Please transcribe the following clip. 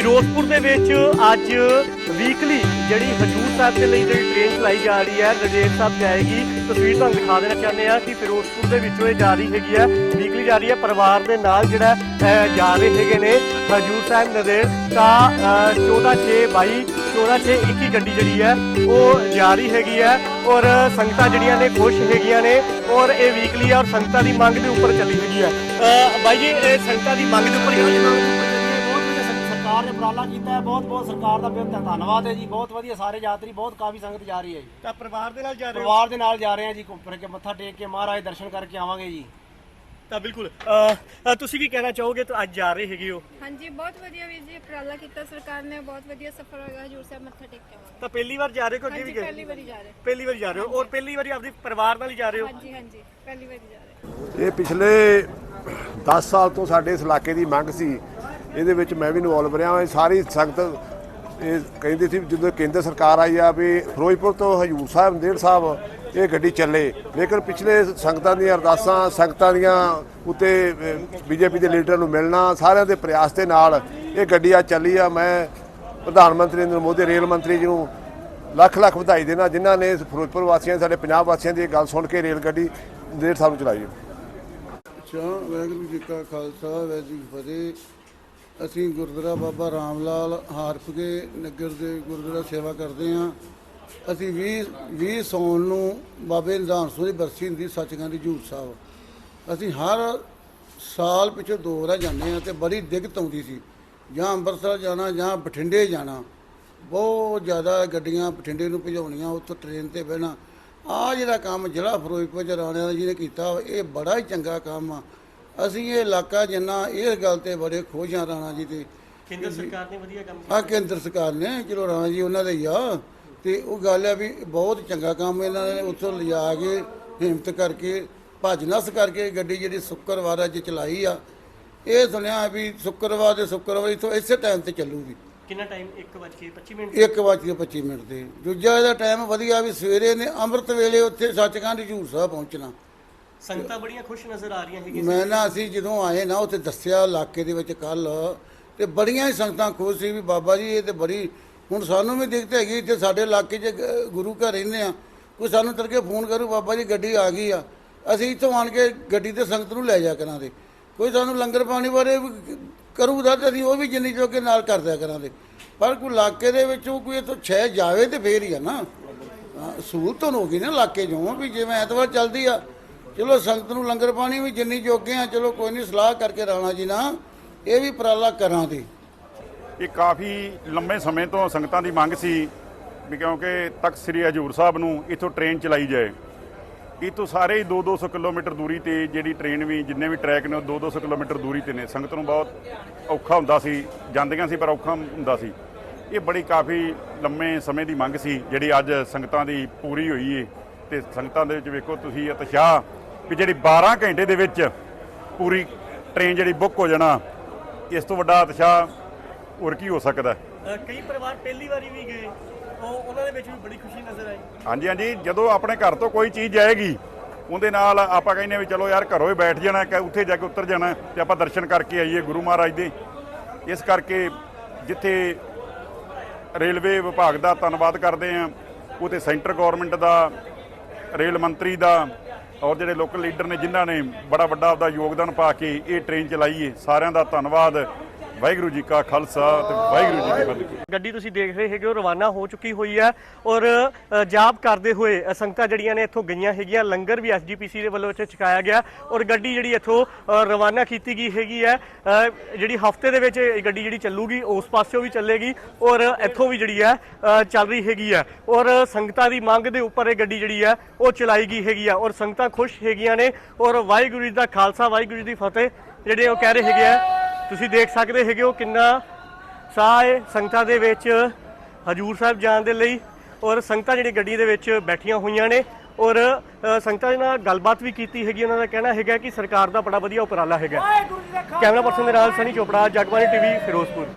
ਫਿਰੋਜ਼ਪੁਰ ਦੇ ਵਿੱਚ ਅੱਜ ਵੀਕਲੀ ਜਿਹੜੀ ਹਜੂਰ ਸਾਹਿਬ ਦੇ ਲਈ ਜਿਹੜੀ ਟ੍ਰੇਨ ਚਲਾਈ ਜਾ ਰਹੀ ਹੈ ਨੰਦੇੜ ਸਾਹਿਬ ਜਾਏਗੀ। ਤਸਵੀਰ ਤੁਹਾਨੂੰ ਦਿਖਾ ਦੇਣਾ ਚਾਹੁੰਦੇ ਆ ਕਿ ਫਿਰੋਜ਼ਪੁਰ ਦੇ ਵਿੱਚੋਂ ਇਹ ਜਾ ਰਹੀ ਹੈਗੀ ਹੈ ਵੀਕਲੀ ਜਾ ਰਹੀ ਹੈ। ਪਰਿਵਾਰ ਦੇ ਨਾਲ ਜਿਹੜਾ ਜਾ ਰਹੇ ਹੈਗੇ ਨੇ ਹਜੂਰ ਸਾਹਿਬ ਨੰਦੇੜ ਤਾਂ 14 6 22 14 6 21 ਗੱਡੀ ਜਿਹੜੀ ਹੈ, ਉਹ ਜਾ ਰਹੀ ਹੈਗੀ ਹੈ ਔਰ ਸੰਗਤਾਂ ਜਿਹੜੀਆਂ ਨੇ ਖੁਸ਼ ਹੈਗੀਆਂ ਨੇ ਔਰ ਇਹ ਵੀਕਲੀ ਆ ਔਰ ਸੰਗਤਾਂ ਦੀ ਮੰਗ ਦੇ ਉੱਪਰ ਚੱਲੀ ਹੈਗੀ ਹੈ। ਬਾਈ ਜੀ, ਇਹ ਸੰਗਤਾਂ ਦੀ ਮੰਗ ਦੇ ਉੱਪਰ ਚੱਲੀ ਹੈ। ਸਰਕਾਰ ਨੇ ਉਪਰਾਲਾ ਕੀਤਾ ਹੈ। ਬਹੁਤ ਬਹੁਤ ਸਰਕਾਰ ਦਾ ਬਹੁਤ ਧੰਨਵਾਦ ਹੈ ਜੀ। ਬਹੁਤ ਵਧੀਆ ਸਾਰੇ ਯਾਤਰੀ ਬਹੁਤ ਕਾਫੀ ਸੰਗਤ ਜਾ ਰਹੀ ਹੈ ਜੀ। ਤਾਂ ਪਰਿਵਾਰ ਦੇ ਨਾਲ ਜਾ ਰਹੇ ਹੋ? ਪਰਿਵਾਰ ਦੇ ਨਾਲ ਜਾ ਰਹੇ ਹਾਂ ਜੀ। ਘੁੰਮ ਫਿਰ ਕੇ ਮੱਥਾ ਟੇਕ ਕੇ ਮਹਾਰਾਜ ਦਰਸ਼ਨ ਕਰਕੇ ਆਵਾਂਗੇ ਜੀ। ਤਾਂ ਬਿਲਕੁਲ ਅਹ, ਅਹ, ਤੁਸੀਂ ਕੀ ਕਹਿਣਾ ਚਾਹੋਗੇ ਤਾਂ ਅੱਜ ਜਾ ਰਹੇ ਹੈਗੇ ਹੋ। ਹਾਂਜੀ ਬਹੁਤ ਵਧੀਆ ਵੀਰ ਜੀ ਉਪਰਾਲਾ ਕੀਤਾ ਸਰਕਾਰ ਨੇ। ਬਹੁਤ ਵਧੀਆ ਸਫਰ ਹੋਏਗਾ ਹਜੂਰ ਸਾਹਿਬ ਮੱਥਾ ਟੇਕ ਕੇ ਆਵਾਂਗੇ। ਤਾਂ ਪਹਿਲੀ ਵਾਰ ਜਾ ਰਹੇ ਹੋ ਕਿ ਅੱਗੇ ਹਾਂਜੀ ਵੀ ਗਏ? ਪਹਿਲੀ ਵਾਰੀ ਜਾ ਰਹੇ। ਪਹਿਲੀ ਵਾਰੀ ਜਾ ਰਹੇ ਹੋ? ਔਰ ਪਹਿਲੀ ਵਾਰੀ ਆਪਣੀ ਪਰਿਵਾਰ ਨਾਲ ਹੀ ਜਾ ਰਹੇ ਹੋ? ਹਾਂਜੀ ਹਾਂਜੀ ਪਹਿਲੀ ਵਾਰੀ ਜਾ ਰਹੇ। ਇਹ ਪਿਛਲੇ 10 ਸਾਲ ਤੋਂ ਸਾਡੇ ਇਸ ਇਲਾਕੇ ਦੀ ਮੰਗ ਸੀ ਇਹਦੇ ਵਿੱਚ ਮੈਂ ਵੀ ਇਨਵੋਲਵ ਰਿਹਾ ਹਾਂ। ਇਹ ਸਾਰੀ ਸੰਗਤ ਇਹ ਕਹਿੰਦੇ ਸੀ ਜਦੋਂ ਕੇਂਦਰ ਸਰਕਾਰ ਆਈ ਆ ਵੀ ਫਿਰੋਜ਼ਪੁਰ ਤੋਂ ਹਜੂਰ ਸਾਹਿਬ ਨੰਦੇੜ ਸਾਹਿਬ ਇਹ ਗੱਡੀ ਚੱਲੇ। ਲੇਕਿਨ ਪਿਛਲੇ ਸੰਗਤਾਂ ਦੀਆਂ ਅਰਦਾਸਾਂ, ਸੰਗਤਾਂ ਦੀਆਂ ਉੱਤੇ ਬੀਜੇਪੀ ਦੇ ਲੀਡਰ ਨੂੰ ਮਿਲਣਾ, ਸਾਰਿਆਂ ਦੇ ਪ੍ਰਯਾਸ ਦੇ ਨਾਲ ਇਹ ਗੱਡੀ ਆ ਚੱਲੀ ਆ। ਮੈਂ ਪ੍ਰਧਾਨ ਮੰਤਰੀ ਨਰਿੰਦਰ ਮੋਦੀ, ਰੇਲ ਮੰਤਰੀ ਜੀ ਨੂੰ ਲੱਖ ਲੱਖ ਵਧਾਈ ਦੇਣਾ, ਜਿਨ੍ਹਾਂ ਨੇ ਫਿਰੋਜ਼ਪੁਰ ਵਾਸੀਆਂ, ਸਾਡੇ ਪੰਜਾਬ ਵਾਸੀਆਂ ਦੀ ਇਹ ਗੱਲ ਸੁਣ ਕੇ ਰੇਲ ਗੱਡੀ ਨੰਦੇੜ ਸਾਹਿਬ ਨੂੰ ਚਲਾਈ। ਅੱਛਾ, ਵਾਹਿਗੁਰੂ ਜੀ ਕਾ ਖਾਲਸਾ, ਵਾਹਿਗੁਰੂ ਜੀ ਫਤਿਹ। ਅਸੀਂ ਗੁਰਦੁਆਰਾ ਬਾਬਾ ਰਾਮ ਲਾਲ ਹਾਰਪਗੇ ਨਗਰ ਦੇ ਗੁਰਦੁਆਰਾ ਸੇਵਾ ਕਰਦੇ ਹਾਂ। ਅਸੀਂ 20 20 ਸੌਣ ਨੂੰ ਬਾਬੇ ਨਿਧਾਨ ਸਿੰਘ ਦੀ ਬਰਸੀ ਹੁੰਦੀ ਸੱਚਖੰਡ ਹਜ਼ੂਰ ਸਾਹਿਬ। ਅਸੀਂ ਹਰ ਸਾਲ ਪਿਛੇ ਦੋ ਵਾਰ ਜਾਂਦੇ ਹਾਂ ਤੇ ਬੜੀ ਦਿੱਕਤ ਆਉਂਦੀ ਸੀ। ਜਾਂ ਅੰਮ੍ਰਿਤਸਰ ਜਾਣਾ ਜਾਂ ਬਠਿੰਡੇ ਜਾਣਾ। ਬਹੁਤ ਜ਼ਿਆਦਾ ਗੱਡੀਆਂ ਬਠਿੰਡੇ ਨੂੰ ਭਜਾਉਣੀਆਂ, ਉੱਥੋਂ ਟ੍ਰੇਨ ਤੇ ਬਹਿਣਾ। ਆ ਜਿਹੜਾ ਕੰਮ ਜ਼ਿਲ੍ਹਾ ਫਿਰੋਜ਼ਪੁਰ ਚ ਰਾਣਿਆਂ ਜੀ ਨੇ ਕੀਤਾ, ਇਹ ਬੜਾ ਹੀ ਚੰਗਾ ਕੰਮ ਆ। ਅਸੀਂ ਇਹ ਇਲਾਕਾ ਜਿੰਨਾ ਇਸ ਗੱਲ ਤੇ ਬੜੇ ਖੁਸ਼ ਹਾਂ ਰਾਣਾ ਜੀ ਤੇ। ਕੇਂਦਰ ਸਰਕਾਰ ਨੇ ਵਧੀਆ ਕੰਮ ਆ ਕੇਂਦਰ ਸਰਕਾਰ ਨੇ ਚਲੋ ਰਾਣਾ ਜੀ ਉਹਨਾਂ ਦੇ ਹੀ ਆ। ਤੇ ਉਹ ਗੱਲ ਆ ਵੀ ਬਹੁਤ ਚੰਗਾ ਕੰਮ ਇਹਨਾਂ ਨੇ ਉੱਥੋਂ ਲਿਜਾ ਕੇ ਹਿੰਮਤ ਕਰਕੇ ਭੱਜ ਨੱਸ ਕਰਕੇ ਗੱਡੀ ਜਿਹੜੀ ਸ਼ੁੱਕਰਵਾਰ ਅੱਜ ਚਲਾਈ ਆ। ਇਹ ਸੁਣਿਆ ਵੀ ਸ਼ੁੱਕਰਵਾਰ ਦੇ ਸ਼ੁੱਕਰਵਾਰ ਇੱਥੋਂ ਇਸੇ ਟਾਈਮ ਤੇ ਚੱਲੂਗੀ। ਕਿੰਨਾ ਟਾਈਮ 1:25 ਮਿੰਟ 1 ਵਜੇ ਕੇ 25 ਮਿੰਟ ਦੇ ਦੂਜਾ ਇਹਦਾ ਟਾਈਮ ਵਧੀਆ ਵੀ ਸਵੇਰੇ ਨੇ ਅੰਮ੍ਰਿਤ ਵੇਲੇ ਉੱਥੇ ਸੱਚਖੰਡ ਹਜ਼ੂਰ ਸਾਹਿਬ ਪਹੁੰਚਣਾ। ਸੰਗਤਾਂ ਬੜੀਆਂ ਖੁਸ਼ ਨਜ਼ਰ ਆ ਰਹੀਆਂ ਹੈਗੀਆਂ ਮੈਂ ਨਾ ਅਸੀਂ ਜਦੋਂ ਆਏ ਨਾ ਉੱਥੇ ਦੱਸਿਆ ਇਲਾਕੇ ਦੇ ਵਿੱਚ ਕੱਲ ਤੇ ਬੜੀਆਂ ਹੀ ਸੰਗਤਾਂ ਖੁਸ਼ ਸੀ ਵੀ ਬਾਬਾ ਜੀ ਇਹ ਤੇ ਬੜੀ ਹੁਣ ਸਾਨੂੰ ਵੀ ਦਿੱਕਤ ਹੈਗੀ ਇੱਥੇ ਸਾਡੇ ਇਲਾਕੇ 'ਚ ਗੁਰੂ ਘਰ ਰਹਿੰਦੇ ਆ। ਕੋਈ ਸਾਨੂੰ ਤੜਕੇ ਫੋਨ ਕਰੂ ਬਾਬਾ ਜੀ ਗੱਡੀ ਆ ਗਈ ਆ। ਅਸੀਂ ਇੱਥੋਂ ਆਣ ਕੇ ਗੱਡੀ ਤੇ ਸੰਗਤ ਨੂੰ ਲੈ ਜਾ ਕਰਾਂਗੇ। ਕੋਈ ਸਾਨੂੰ ਲੰਗਰ ਪਾਣੀ ਬਾਰੇ ਵੀ ਕਰੂਗਾ ਤਾਂ ਅਸੀਂ ਉਹ ਵੀ ਜਿੰਨੀ ਜੋਗੇ ਨਾਲ ਕਰਦਿਆ ਕਰਾਂਗੇ। ਪਰ ਕੋਈ ਇਲਾਕੇ ਦੇ ਵਿੱਚੋਂ ਕੋਈ ਇੱਥੋਂ ਛੇ ਜਾਵੇ ਤੇ ਫੇਰ ਹੀ ਆ ਨਾ। ਹਾਂ, ਸਹੂਲਤ ਹੋ ਗਈ ਨਾ ਇਲਾਕੇ 'ਚੋਂ ਵੀ ਜਿਵੇਂ ਐਤਵਾਰ ਚੱਲਦੀ ਆ ਚਲੋ ਸੰਗਤ ਨੂੰ ਲੰਗਰ ਪਾਣੀ ਵੀ ਜਿੰਨੀ ਜੋਗੇ ਆ, ਚਲੋ ਕੋਈ ਨਹੀਂ ਸਲਾਹ ਕਰਕੇ ਰਾਣਾ ਜੀ ਨਾ ਇਹ ਵੀ ਉਪਰਾਲਾ ਕਰਾਂਗੇ ਇਹ ਕਾਫੀ ਲੰਮੇ ਸਮੇਂ ਤੋਂ ਸੰਗਤਾਂ ਦੀ ਮੰਗ ਸੀ ਵੀ ਕਿਉਂਕਿ ਤਖਤ ਸ੍ਰੀ ਹਜੂਰ ਸਾਹਿਬ ਨੂੰ ਇੱਥੋਂ ਟ੍ਰੇਨ ਚਲਾਈ ਜਾਏ। ਇੱਥੋਂ ਸਾਰੇ ਹੀ 2-200 ਕਿਲੋਮੀਟਰ ਦੂਰੀ ਤੇ ਜਿਹੜੀ ਟ੍ਰੇਨ ਵੀ, ਜਿੰਨੇ ਵੀ ਟਰੈਕ ਨੇ, ਉਹ 2-200 ਕਿਲੋਮੀਟਰ ਦੂਰੀ ਤੇ ਨੇ। ਸੰਗਤ ਨੂੰ ਬਹੁਤ ਔਖਾ ਹੁੰਦਾ ਸੀ, ਜਾਂਦੀਆਂ ਸੀ, ਪਰ ਔਖਾ ਹੁੰਦਾ ਸੀ। ਇਹ ਬੜੀ ਕਾਫੀ ਲੰਮੇ ਸਮੇਂ ਦੀ ਮੰਗ ਸੀ, ਜਿਹੜੀ ਅੱਜ ਸੰਗਤਾਂ ਦੀ ਪੂਰੀ ਹੋਈ ਏ। ਤੇ ਸੰਗਤਾਂ ਦੇ ਵਿੱਚ ਵੇਖੋ ਤੁਸੀਂ ਉਤਸ਼ਾਹ ਵੀ ਜਿਹੜੀ 12 ਘੰਟੇ ਦੇ ਵਿੱਚ ਪੂਰੀ ਟ੍ਰੇਨ ਜਿਹੜੀ ਬੁੱਕ ਹੋ ਜਾਣਾ ਇਸ ਤੋਂ ਵੱਡਾ ਉਤਸ਼ਾਹ ਹੋਰ ਕੀ ਹੋ ਸਕਦਾ? ਕਈ ਪਰਿਵਾਰ ਪਹਿਲੀ ਵਾਰੀ ਵੀ ਗਏ ਉਹ ਉਹਨਾਂ ਦੇ ਵਿੱਚ ਵੀ ਬੜੀ ਖੁਸ਼ੀ ਨਜ਼ਰ ਆਈ। ਹਾਂਜੀ ਹਾਂਜੀ ਜਦੋਂ ਆਪਣੇ ਘਰ ਤੋਂ ਕੋਈ ਚੀਜ਼ ਜਾਏਗੀ ਉਹਦੇ ਨਾਲ ਆਪਾਂ ਕਹਿੰਦੇ ਵੀ ਚਲੋ ਯਾਰ ਘਰੋਂ ਹੀ ਬੈਠ ਜਾਣਾ ਕਿ ਉੱਥੇ ਜਾ ਕੇ ਉਤਰ ਜਾਣਾ ਤੇ ਆਪਾਂ ਦਰਸ਼ਨ ਕਰਕੇ ਆਈਏ ਗੁਰੂ ਮਹਾਰਾਜ ਦੇ। ਇਸ ਕਰਕੇ ਜਿੱਥੇ ਰੇਲਵੇ ਵਿਭਾਗ ਦਾ ਧੰਨਵਾਦ ਕਰਦੇ ਹਾਂ ਉਥੇ ਸੈਂਟਰ ਗਵਰਨਮੈਂਟ ਦਾ ਰੇਲ ਮੰਤਰੀ ਦਾ ਔਰ ਜਿਹੜੇ ਲੋਕਲ ਲੀਡਰ ਨੇ ਜਿਨ੍ਹਾਂ ਨੇ ਬੜਾ ਵੱਡਾ ਆਪਦਾ ਯੋਗਦਾਨ ਪਾ ਕੇ ਇਹ ਟ੍ਰੇਨ ਚਲਾਈ ਹੈ ਸਾਰਿਆਂ ਦਾ ਧੰਨਵਾਦ। ਵਾਹਿਗੁਰੂ ਜੀ ਕਾ ਖਾਲਸਾ ਤੇ ਵਾਹਿਗੁਰੂ ਜੀ ਕੀ ਫਤਿਹ। ਗੱਡੀ ਤੁਸੀਂ ਦੇਖ ਰਹੇ ਹੈਗੇ ਹੋ, ਰਵਾਨਾ ਹੋ ਚੁੱਕੀ ਹੋਈ ਹੈ ਔਰ ਜਾਪ ਕਰਦੇ ਹੋਏ ਸੰਗਤਾਂ ਜਿਹੜੀਆਂ ਨੇ ਇੱਥੋਂ ਗਈਆਂ ਹੈਗੀਆਂ, ਲੰਗਰ ਵੀ ਐਸਜੀਪੀਸੀ ਦੇ ਵੱਲੋਂ ਇੱਥੇ ਛਕਾਇਆ ਗਿਆ ਔਰ ਗੱਡੀ ਜਿਹੜੀ ਇੱਥੋਂ ਰਵਾਨਾ ਕੀਤੀ ਗਈ ਹੈਗੀ ਹੈ ਜਿਹੜੀ ਹਫ਼ਤੇ ਦੇ ਵਿੱਚ ਇਹ ਗੱਡੀ ਜਿਹੜੀ ਚੱਲੂਗੀ, ਉਸ ਪਾਸਿਓਂ ਵੀ ਚੱਲੇਗੀ ਔਰ ਇੱਥੋਂ ਵੀ ਜਿਹੜੀ ਹੈ ਚੱਲ ਰਹੀ ਹੈਗੀ ਹੈ ਔਰ ਸੰਗਤਾਂ ਦੀ ਮੰਗ ਦੇ ਉੱਪਰ ਇਹ ਗੱਡੀ ਜਿਹੜੀ ਹੈ, ਉਹ ਚਲਾਈ ਗਈ ਹੈਗੀ ਹੈ ਔਰ ਸੰਗਤਾਂ ਖੁਸ਼ ਹੈਗੀਆਂ ਨੇ ਔਰ ਵਾਹਿਗੁਰੂ ਜੀ ਦਾ ਖਾਲਸਾ, ਵਾਹਿਗੁਰੂ ਜੀ ਦੀ ਫਤਿਹ, ਜਿਹੜੇ ਉਹ ਕਹਿ ਰਹੇ ਹੈਗੇ ਆ ਤੁਸੀਂ ਦੇਖ ਸਕਦੇ ਹੈਗੇ ਹੋ ਕਿੰਨਾ ਸਾਹ ਹੈ ਸੰਗਤਾਂ ਦੇ ਵਿੱਚ ਹਜੂਰ ਸਾਹਿਬ ਜਾਣ ਦੇ ਲਈ ਔਰ ਸੰਗਤਾਂ ਜਿਹੜੀ ਗੱਡੀ ਦੇ ਵਿੱਚ ਬੈਠੀਆਂ ਹੋਈਆਂ ਨੇ ਔਰ ਸੰਗਤਾਂ ਨਾਲ ਗੱਲਬਾਤ ਵੀ ਕੀਤੀ ਹੈਗੀ ਉਹਨਾਂ ਦਾ ਕਹਿਣਾ ਹੈਗਾ ਕਿ ਸਰਕਾਰ ਦਾ ਬੜਾ ਵਧੀਆ ਉਪਰਾਲਾ ਹੈਗਾ। ਕੈਮਰਾ ਪਰਸਨ ਦੇ ਨਾਲ ਸਨੀ ਚੋਪੜਾ ਜਗਬਾਨੀ ਟੀਵੀ ਫਿਰੋਜ਼ਪੁਰ।